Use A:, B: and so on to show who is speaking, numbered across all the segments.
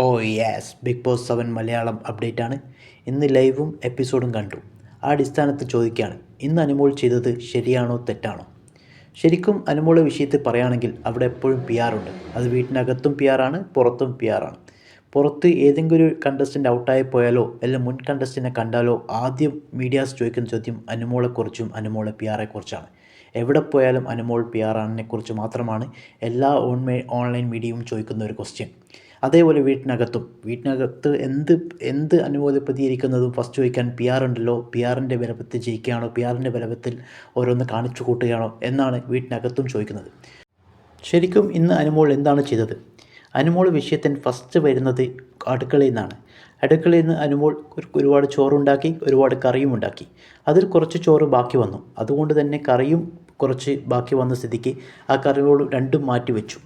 A: ഓ yes big boss seven Malayalam update ആണ്. ഇന്ന് ലൈവും എപ്പിസോഡും കണ്ടു. ആ അടിസ്ഥാനത്തിൽ ചോദിക്കുകയാണ്. ഇന്ന് അനുമോൾ ചെയ്തത് ശരിയാണോ തെറ്റാണോ? ശരിക്കും അനുമോളെ വിഷയത്തിൽ പറയുകയാണെങ്കിൽ അവിടെ എപ്പോഴും പി ആറുണ്ട് അത് വീട്ടിനകത്തും പി ആറാണ് പുറത്തും പി ആറാണ് പുറത്ത് ഏതെങ്കിലും ഒരു കണ്ടസ്റ്റന്റ് ഔട്ടായി പോയാലോ അല്ലെങ്കിൽ മുൻ കണ്ടസ്റ്റന്റിനെ കണ്ടാലോ ആദ്യം മീഡിയാസ് ചോദിക്കുന്ന ചോദ്യം അനുമോളെക്കുറിച്ചും അനുമോളെ പി ആറെക്കുറിച്ചാണ് എവിടെ പോയാലും അനുമോൾ പി ആർ ആണിനെക്കുറിച്ച് മാത്രമാണ് എല്ലാ ഓൺമേ ഓൺലൈൻ മീഡിയയും ചോദിക്കുന്ന ഒരു ക്വസ്റ്റ്യൻ അതേപോലെ വീട്ടിനകത്തും. വീട്ടിനകത്ത് എന്ത് എന്ത് അനുമോദം പ്രതികരിക്കുന്നതും ഫസ്റ്റ് ചോദിക്കാൻ പി ആർ ഉണ്ടല്ലോ. പി ആറിന്റെ ബലത്തിൽ ജയിക്കുകയാണോ? പി ആറിന്റെ ബലത്തിൽ ഓരോന്ന് കാണിച്ചു കൂട്ടുകയാണോ? എന്നാണ് വീട്ടിനകത്തും ചോദിക്കുന്നത്. ശരിക്കും ഇന്ന് അനുമോൾ എന്താണ് ചെയ്തത്? അനുമോൾ വിഷയത്തിന് ഫസ്റ്റ് വരുന്നത് അടുക്കളയിൽ നിന്നാണ്. അടുക്കളയിൽ നിന്ന് അനുമോൾ ഒരുപാട് ചോറുണ്ടാക്കി ഒരുപാട് കറിയും ഉണ്ടാക്കി. അതിൽ കുറച്ച് ചോറ് ബാക്കി വന്നു. അതുകൊണ്ട് തന്നെ കറിയും കുറച്ച് ബാക്കി വന്ന സ്ഥിതിക്ക് ആ കറിയോട് രണ്ടും മാറ്റി വെച്ചു.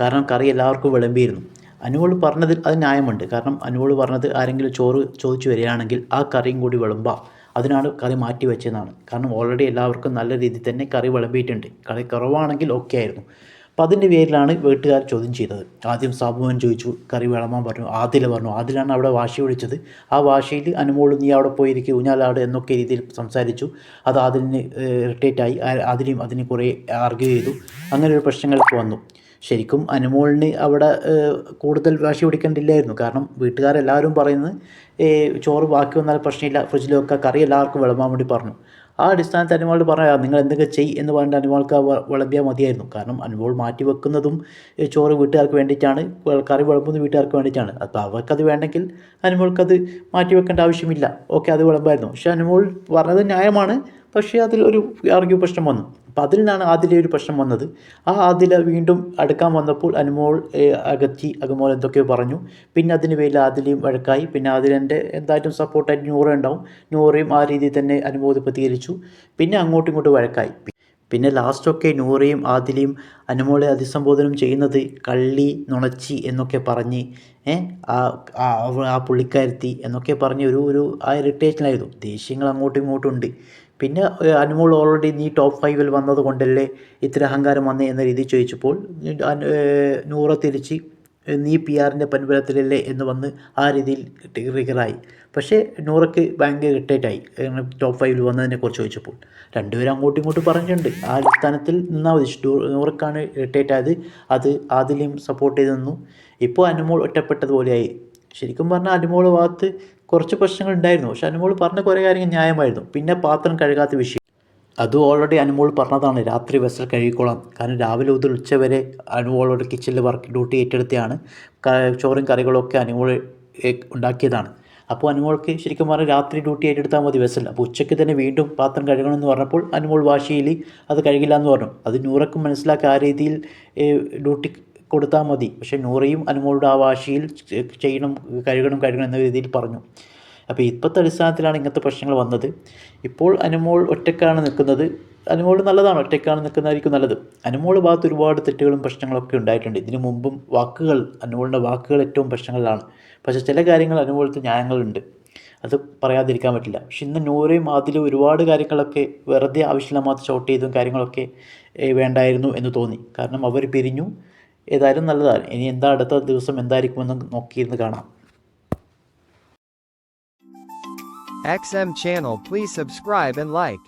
A: കാരണം കറി എല്ലാവർക്കും വിളമ്പിയിരുന്നു. അനുമോൾ പറഞ്ഞതിൽ അത് ന്യായമുണ്ട്. കാരണം അനുമോൾ പറഞ്ഞത് ആരെങ്കിലും ചോറ് ചോദിച്ചു വരികയാണെങ്കിൽ ആ കറിയും കൂടി വിളമ്പാം. അതിനാണ് കറി മാറ്റി വെച്ചതെന്നാണ്. കാരണം ഓൾറെഡി എല്ലാവർക്കും നല്ല രീതിയിൽ തന്നെ കറി വിളമ്പിയിട്ടുണ്ട്. കറി കുറവാണെങ്കിൽ ഓക്കെ ആയിരുന്നു. അപ്പോൾ അതിന്റെ പേരിലാണ് വീട്ടുകാർ ചോദ്യം ചെയ്തത്. ആദ്യം സാബുവൻ ചോദിച്ചു കറി വിളമ്പാൻ പറഞ്ഞു. ആദില പറഞ്ഞു. ആദിലാണ് അവിടെ വാശി വിളിച്ചത് ആ വാശിയിൽ അനുമോൾ നീ അവിടെ പോയിരിക്കും. ഊഞ്ഞാലാട് എന്നൊക്കെ രീതിയിൽ സംസാരിച്ചു. അത് അതിന് ഇറിറ്റേറ്റായി അതിനെയും അതിന് കുറേ ആർഗ്യൂ ചെയ്തു. അങ്ങനെ ഒരു പ്രശ്നങ്ങൾക്ക് വന്നു. ശരിക്കും അനുമോളിന് അവിടെ കൂടുതൽ വാശി പിടിക്കേണ്ടില്ലായിരുന്നു. കാരണം വീട്ടുകാരെല്ലാവരും പറയുന്നത് ചോറ് ബാക്കി വന്നാൽ പ്രശ്നമില്ല ഫ്രിഡ്ജിൽ വെക്കുക കറി എല്ലാവർക്കും വിളമ്പാൻ വേണ്ടി പറഞ്ഞു. ആ അടിസ്ഥാനത്തിൽ അനുമോളോട് പറയാം നിങ്ങൾ എന്തൊക്കെ ചെയ് എന്ന് പറഞ്ഞിട്ട് അനുമോൾക്ക് വിളമ്പിയാൽ മതിയായിരുന്നു. കാരണം അനുമോൾ മാറ്റി വെക്കുന്നതും ചോറ് വീട്ടുകാർക്ക് വേണ്ടിയിട്ടാണ് കറി വിളമ്പുന്നത് വീട്ടുകാർക്ക് വേണ്ടിയിട്ടാണ്. അപ്പോൾ അവർക്കത് വേണ്ടെങ്കിൽ അനുമോൾക്കത് മാറ്റി വെക്കേണ്ട ആവശ്യമില്ല. ഓക്കെ അത് വിളമ്പായിരുന്നു. പക്ഷേ അനുമോൾ പറഞ്ഞത് ന്യായമാണ്. പക്ഷേ അതിൽ ഒരു ആർഗ്യൂ പ്രശ്നം വന്നു. അപ്പോൾ അതിൽ നിന്നാണ് ആദിലെ ഒരു പ്രശ്നം വന്നത്. ആ ആദില വീണ്ടും അടുക്കാൻ വന്നപ്പോൾ അനുമോൾ അകറ്റി അകമോൾ എന്തൊക്കെയോ പറഞ്ഞു. പിന്നെ അതിന് പേരിൽ ആദിലയും വഴക്കായി. പിന്നെ ആദിലന്റെ എന്തായാലും സപ്പോർട്ടായിട്ട് നൂറ ഉണ്ടാവും. നൂറയും ആ രീതിയിൽ തന്നെ അനുമോദ് പ്രതികരിച്ചു. പിന്നെ അങ്ങോട്ടും ഇങ്ങോട്ടും വഴക്കായി. പിന്നെ ലാസ്റ്റൊക്കെ നൂറയും ആദിലയും അനുമോളെ അതിസംബോധനം ചെയ്യുന്നത് കള്ളി നുണച്ചി എന്നൊക്കെ പറഞ്ഞ് ആ ആ പുള്ളിക്കാരത്തി എന്നൊക്കെ പറഞ്ഞ് ഒരു ഒരു ആ ഇറിറ്റേഷനായിരുന്നു ദേഷ്യങ്ങൾ അങ്ങോട്ടും ഇങ്ങോട്ടും ഉണ്ട്. പിന്നെ അനുമോൾ ഓൾറെഡി നീ ടോപ്പ് ഫൈവിൽ വന്നത് കൊണ്ടല്ലേ ഇത്ര അഹങ്കാരം വന്നേ എന്ന രീതിയിൽ ചോദിച്ചപ്പോൾ നൂറ തിരിച്ച് നീ പി ആറിന്റെ പൻപുരത്തിലല്ലേ എന്ന് വന്ന് ആ രീതിയിൽ ട്രിഗറായി പക്ഷേ നൂറയ്ക്ക് ഭയങ്കര ഇറിറ്റേറ്റായി ടോപ്പ് ഫൈവിൽ വന്നതിനെ കുറിച്ച് ചോദിച്ചപ്പോൾ. രണ്ടുപേരും അങ്ങോട്ടും ഇങ്ങോട്ടും പറഞ്ഞിട്ടുണ്ട്. ആ അടിസ്ഥാനത്തിൽ നിന്നാൽ മതി നൂറക്കാണ് ഇറിറ്റേറ്റ് അത് ആദ്യം സപ്പോർട്ട് ചെയ്ത് നിന്നു. ഇപ്പോൾ അനുമോൾ ഒറ്റപ്പെട്ടതുപോലെയായി. ശരിക്കും പറഞ്ഞാൽ അനുമോൾ ഭാഗത്ത് കുറച്ച് പ്രശ്നങ്ങൾ ഉണ്ടായിരുന്നു. പക്ഷെ അനുമോൾ പറഞ്ഞ കുറേ കാര്യങ്ങൾ ന്യായമായിരുന്നു. പിന്നെ പാത്രം കഴുകാത്ത വിഷയം. അത് ഓൾറെഡി അനുമോൾ പറഞ്ഞതാണ്. രാത്രി വെസൽ കഴുകിക്കോളാം. കാരണം രാവിലെ മുതൽ ഉച്ച വരെ അനുമോളോട് കിച്ചണിൽ വർക്ക് ഡ്യൂട്ടി ഏറ്റെടുത്തിയാണ്. ചോറും കറികളൊക്കെ അനുമോൾ ഉണ്ടാക്കിയതാണ്. അപ്പോൾ അനുമോൾക്ക് ശരിക്കും പറഞ്ഞാൽ രാത്രി ഡ്യൂട്ടി ഏറ്റെടുത്താൽ മതി വെസൽ അപ്പോൾ ഉച്ചയ്ക്ക് തന്നെ വീണ്ടും പാത്രം കഴുകണമെന്ന് പറഞ്ഞപ്പോൾ അനുമോൾ വാശിയിൽ അത് കഴുകില്ല എന്ന് പറഞ്ഞു. അത് നൂറക്കും മനസ്സിലാക്കി ആ രീതിയിൽ ഡ്യൂട്ടി കൊടുത്താൽ മതി. പക്ഷേ നൂറയും അനുമോളുടെ ആ വാശിയിൽ ചെയ്യണം കഴുകണം കഴുകണം എന്ന രീതിയിൽ പറഞ്ഞു. അപ്പോൾ ഇപ്പോഴത്തെ അടിസ്ഥാനത്തിലാണ് ഇങ്ങനത്തെ പ്രശ്നങ്ങൾ വന്നത്. ഇപ്പോൾ അനുമോൾ ഒറ്റക്കാണ് നിൽക്കുന്നത്. അനുമോൾ നല്ലതാണ്. ഒറ്റക്കാണ് നിൽക്കുന്നതായിരിക്കും നല്ലത്. അനുമോൾ ഭാഗത്ത് ഒരുപാട് തെറ്റുകളും പ്രശ്നങ്ങളൊക്കെ ഉണ്ടായിട്ടുണ്ട്. ഇതിനു മുമ്പും വാക്കുകൾ അനുമോളിന്റെ വാക്കുകൾ ഏറ്റവും പ്രശ്നങ്ങളിലാണ്. പക്ഷേ ചില കാര്യങ്ങൾ അനുമോളത്തെ ന്യായങ്ങളുണ്ട്. അത് പറയാതിരിക്കാൻ പറ്റില്ല. പക്ഷെ ഇന്ന് നൂറയും അതിലും ഒരുപാട് കാര്യങ്ങളൊക്കെ വെറുതെ ആവശ്യമില്ലാത്ത ഷോട്ട് ചെയ്തും കാര്യങ്ങളൊക്കെ വേണ്ടായിരുന്നു എന്ന് തോന്നി. കാരണം അവർ പിരിഞ്ഞു. ഏതായാലും നല്ലതാണ് ഇനി എന്താ അടുത്ത ദിവസം എന്തായിരിക്കുമെന്ന് നോക്കിയിരുന്ന് കാണാം
B: XM channel please subscribe and like.